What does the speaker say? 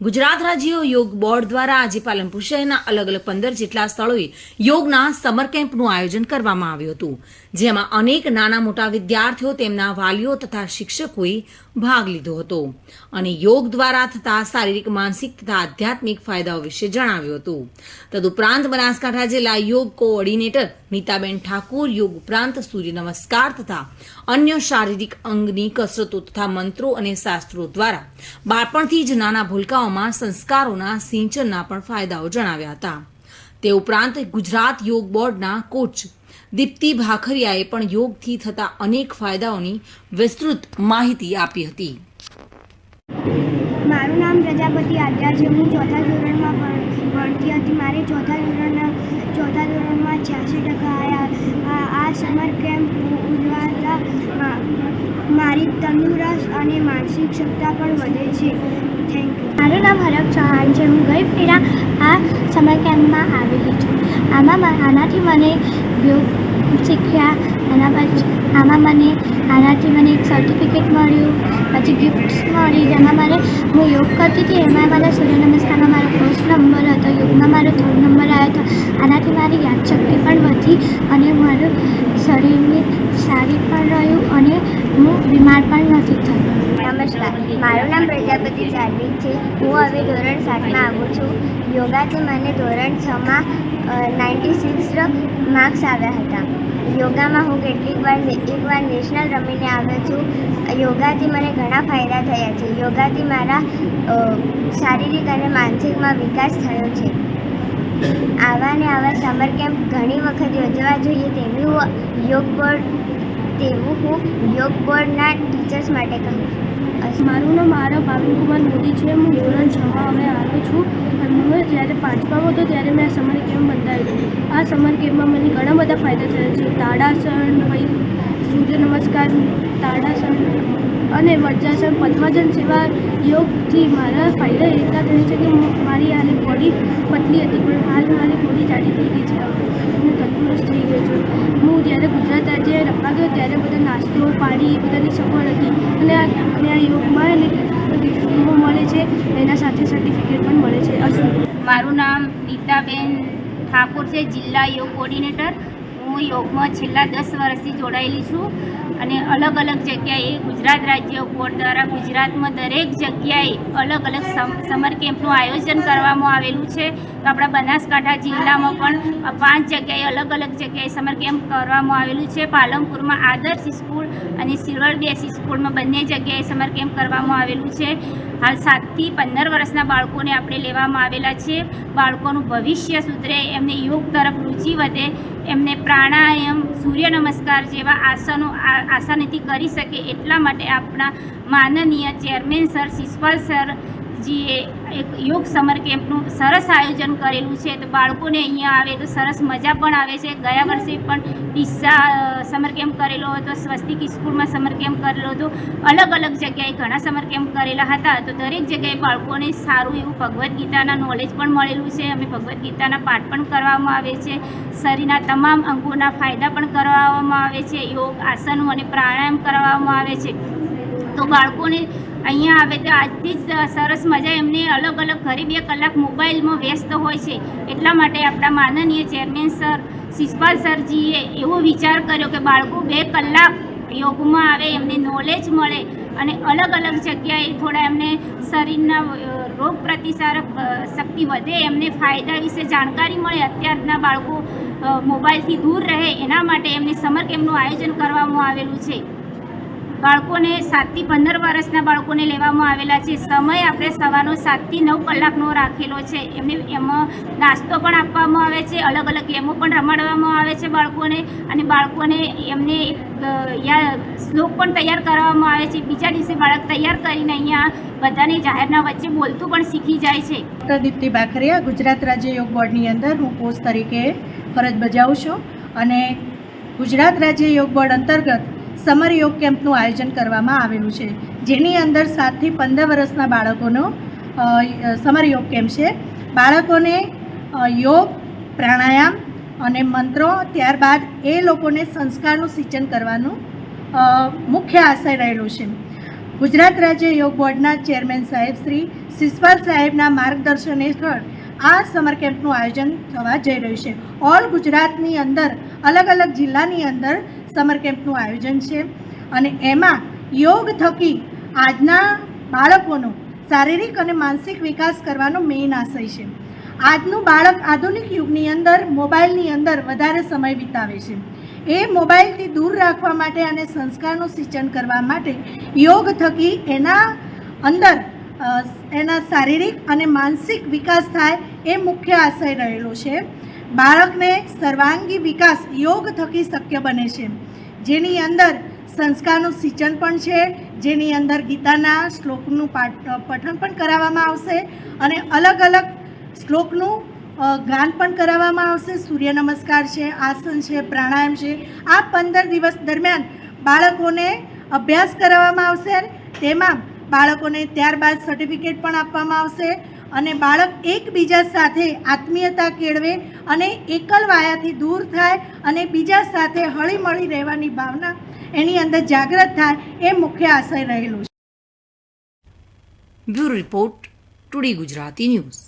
ગુજરાત રાજ્ય યોગ બોર્ડ દ્વારા આજે પાલનપુર શહેરના અલગ અલગ પંદર જેટલા સ્થળોએ યોગના સમર કેમ્પનું આયોજન કરવામાં આવ્યું હતું, જેમાં અનેક નાના મોટા વિદ્યાર્થીઓ તેમના વાલીઓ તથા શિક્ષકોએ ભાગ લીધો હતો. અને યોગ દ્વારા થતા શારીરિક, માનસિક તથા આધ્યાત્મિક ફાયદાઓ વિશે જણાવ્યું હતું. તદુપરાંત બનાસકાંઠા જિલ્લા યોગ કોઓર્ડિનેટર નીતાબેન ઠાકુર, યોગ ઉપરાંત સૂર્ય નમસ્કાર તથા અન્ય શારીરિક અંગની કસરતો તથા મંત્રો અને શાસ્ત્રો દ્વારા બાળપણથી જ નાના ભૂલકાઓમાં સંસ્કારોના સિંચનના પણ ફાયદાઓ જણાવ્યા હતા. તે ઉપરાંત ગુજરાત યોગ બોર્ડના કોચ દીપ્તિ ભાખરિયાએ પણ યોગથી થતા અનેક ફાયદાઓની વિસ્તૃત માહિતી આપી હતી. મારું નામ પ્રજાપતિ આદ્યા છે. હું ચોથા ધોરણમાં ભણતી હતી. મારે ચોથા ધોરણના, ચોથા ધોરણમાં છ્યાસી ટકા આવ્યા આ સમર કેમ્પ ઉજવાતા મારી તંદુરસ્ત અને માનસિક ક્ષમતા પણ વધે છે. થેન્ક યુ મારું નામ હરક ચૌહાણ છે. હું ગઈ ફેરા આ સમર કેમ્પમાં આવેલી છું. આમાં, આનાથી મને યોગ શીખ્યા એના પછી આમાં મને આનાથી મને એક સર્ટિફિકેટ મળ્યું, પછી ગિફ્ટ્સ મળી, જેમાં મારે હું યોગ કરતી હતી, એમાં મારા સૂર્ય નમસ્કારમાં મારો ફર્સ્ટ નંબર હતો, યોગમાં મારો થર્ડ નંબર આવ્યો હતો. આનાથી મારી યાદશક્તિ પણ વધી અને મારું શરીરની સારી પણ રહ્યું અને હું બીમાર પણ નથી થઈ નમસ્કાર મારું નામ પ્રજાપતિ ચાર્વિક છે. હું હવે ધોરણ સાતમાં આવું છું. યોગાથી મને ધોરણ છમાં નાઇન્ટી સિક્સ માર્ક્સ આવ્યા હતા. યોગામાં હું કેટલીક વાર એકવાર નેશનલ રમીને આવ્યો છું. યોગાથી મને ઘણા ફાયદા થયા છે. યોગાથી મારા શારીરિક અને માનસિકમાં વિકાસ થયો છે. આવા ને આવા સમર કેમ્પ ઘણી વખત યોજવા જોઈએ તેવી હું યોગ બોર્ડ તેવું હું યોગ બોર્ડના ટીચર્સ માટે કહું છું. મારું નામ મારા પાવન કુમાર મોદી છે. હું ધોરણ છમાં હવે આવ્યો છું. અને હું જ્યારે પાંચમામાં હતો ત્યારે મેં આ સમર કેમ્પ બંધાવ્યો હતો આ સમર કેમ્પમાં મને ઘણા બધા ફાયદા થયા છે. તાડાસન પછી સૂર્ય નમસ્કાર તાડાસન અને વજ્રાસન પદ્માસન જેવા યોગથી મારા ફાયદા એટલા થયા છે કે મારી આની બોડી પતલી હતી, પણ હાલ મારી બોડી જાડી થઈ ગઈ છે હું તંદુરસ્ત થઈ ગયો છું હું જ્યારે ગુજરાત રાજ્ય ત્યારે બધા નાસ્તો, પાણી એ બધાની સગવડ હતી. અને અને આ યોગમાં અને ગિફ્ટો મળે છે, એના સાથે સર્ટિફિકેટ પણ મળે છે. મારું નામ નીતાબેન ઠાકોર છે, જિલ્લા યોગ કોર્ડિનેટર હું યોગમાં છેલ્લા દસ વર્ષથી જોડાયેલી છું અને અલગ અલગ જગ્યાએ ગુજરાત રાજ્ય બોર્ડ દ્વારા ગુજરાતમાં દરેક જગ્યાએ અલગ અલગ સમ, સમર કેમ્પનું આયોજન કરવામાં આવેલું છે. તો આપણા બનાસકાંઠા જિલ્લામાં પણ પાંચ જગ્યાએ અલગ અલગ જગ્યાએ સમર કેમ્પ કરવામાં આવેલું છે. પાલનપુરમાં આદર્શ સ્કૂલ અને સિલ્વર બેસી સ્કૂલમાં બંને જગ્યાએ સમર કેમ્પ કરવામાં આવેલું છે. હાલ સાતથી પંદર વર્ષના બાળકોને આપણે લેવામાં આવેલા છે. બાળકોનું ભવિષ્ય સુધરે એમને યોગ તરફ રુચિ વધે એમને પ્રાણાયામ સૂર્ય નમસ્કાર જેવા આસનો આસાનીથી કરી શકે એટલા માટે આપણા માનનીય ચેરમેન સર શિષપાલ સર જીએ એક યોગ સમર કેમ્પનું સરસ આયોજન કરેલું છે. તો બાળકોને અહીંયા આવે તો સરસ મજા પણ આવે છે. ગયા વર્ષે પણ ડીસા સમર કેમ્પ કરેલો હતો, સ્વસ્તિક સ્કૂલમાં સમર કેમ્પ કરેલો હતો. અલગ અલગ જગ્યાએ ઘણા સમર કેમ્પ કરેલા હતા. તો દરેક જગ્યાએ બાળકોને સારું એવું ભગવદ્ ગીતાના નોલેજ પણ મળેલું છે. અમે ભગવદ્ ગીતાના પાઠ પણ કરવામાં આવે છે. શરીરના તમામ અંગોના ફાયદા પણ કરવામાં આવે છે. યોગ, આસનો અને પ્રાણાયામ કરવામાં આવે છે. તો બાળકોને અહીંયા આવે તો આજથી જ સરસ મજા, એમને અલગ અલગ ઘરે બે કલાક મોબાઈલમાં વ્યસ્ત હોય છે. એટલા માટે આપણા માનનીય ચેરમેન સર શિષપાલ સરજીએ એવો વિચાર કર્યો કે બાળકો બે કલાક યોગમાં આવે, એમને નોલેજ મળે અને અલગ અલગ જગ્યાએ થોડા એમને શરીરના રોગ પ્રતિકારક શક્તિ વધે, એમને ફાયદા વિશે જાણકારી મળે, અત્યારના બાળકો મોબાઈલથી દૂર રહે, એના માટે એમને સમર કેમ્પનું આયોજન કરવામાં આવેલું છે. બાળકોને સાતથી પંદર વર્ષના બાળકોને લેવામાં આવેલા છે. સમય આપણે સવારનો સાતથી નવ કલાકનો રાખેલો છે. એમને એમાં નાસ્તો પણ આપવામાં આવે છે. અલગ અલગ ગેમો પણ રમાડવામાં આવે છે બાળકોને અને બાળકોને એમને યા, શ્લોક પણ તૈયાર કરવામાં આવે છે. બીજા દિવસે બાળક તૈયાર કરીને અહીંયા બધાને જાહેરના વચ્ચે બોલતું પણ શીખી જાય છે. ડૉક્ટર દીપ્તિ બાખરિયા, ગુજરાત રાજ્ય યોગ બોર્ડની અંદર હું કોચ તરીકે ફરજ બજાવું છું. અને ગુજરાત રાજ્ય યોગ બોર્ડ અંતર્ગત સમર યોગ કેમ્પનું આયોજન કરવામાં આવેલું છે. જેની અંદર સાતથી પંદર વર્ષના બાળકોનો સમર યોગ કેમ્પ છે. બાળકોને યોગ, પ્રાણાયામ અને મંત્રો ત્યારબાદ એ લોકોને સંસ્કારનું સિંચન કરવાનું મુખ્ય આશય રહેલું છે. ગુજરાત રાજ્ય યોગ બોર્ડના ચેરમેન સાહેબ શ્રી શિષપાલ સાહેબના માર્ગદર્શન હેઠળ આ સમર કેમ્પનું આયોજન થવા જઈ રહ્યું છે. ઓલ ગુજરાતની અંદર અલગ અલગ જિલ્લાની અંદર સમર કેમ્પનું આયોજન છે. અને એમાં યોગ થકી આજના બાળકોનો શારીરિક અને માનસિક વિકાસ કરવાનો મેઇન આશય છે. આજનું બાળક આધુનિક યુગની અંદર, મોબાઈલની અંદર વધારે સમય વિતાવે છે. એ મોબાઈલથી દૂર રાખવા માટે અને સંસ્કારનું સિંચન કરવા માટે યોગ થકી એના અંદર એના શારીરિક અને માનસિક વિકાસ થાય એ મુખ્ય આશય રહેલો છે. બાળકને સર્વાંગી વિકાસ યોગ થકી શક્ય બને છે. જેની અંદર સંસ્કારનું સિંચન પણ છે, જેની અંદર ગીતાના શ્લોકનું પાઠ પઠન પણ કરાવવામાં આવશે અને અલગ અલગ શ્લોકનું ગાન પણ કરાવવામાં આવશે. સૂર્ય નમસ્કાર છે, આસન છે, પ્રાણાયામ છે. આ પંદર દિવસ દરમિયાન બાળકોને અભ્યાસ કરાવવામાં આવશે તેમાં બાળકોને ત્યારબાદ સર્ટિફિકેટ પણ આપવામાં આવશે અને બાળક એકબીજા સાથે આત્મીયતા કેળવે અને એકલવાયાથી દૂર થાય અને બીજા સાથે હળીમળી રહેવાની ભાવના એની અંદર જાગૃત થાય એ મુખ્ય આશય રહેલું છે. Bureau report today Gujarati news.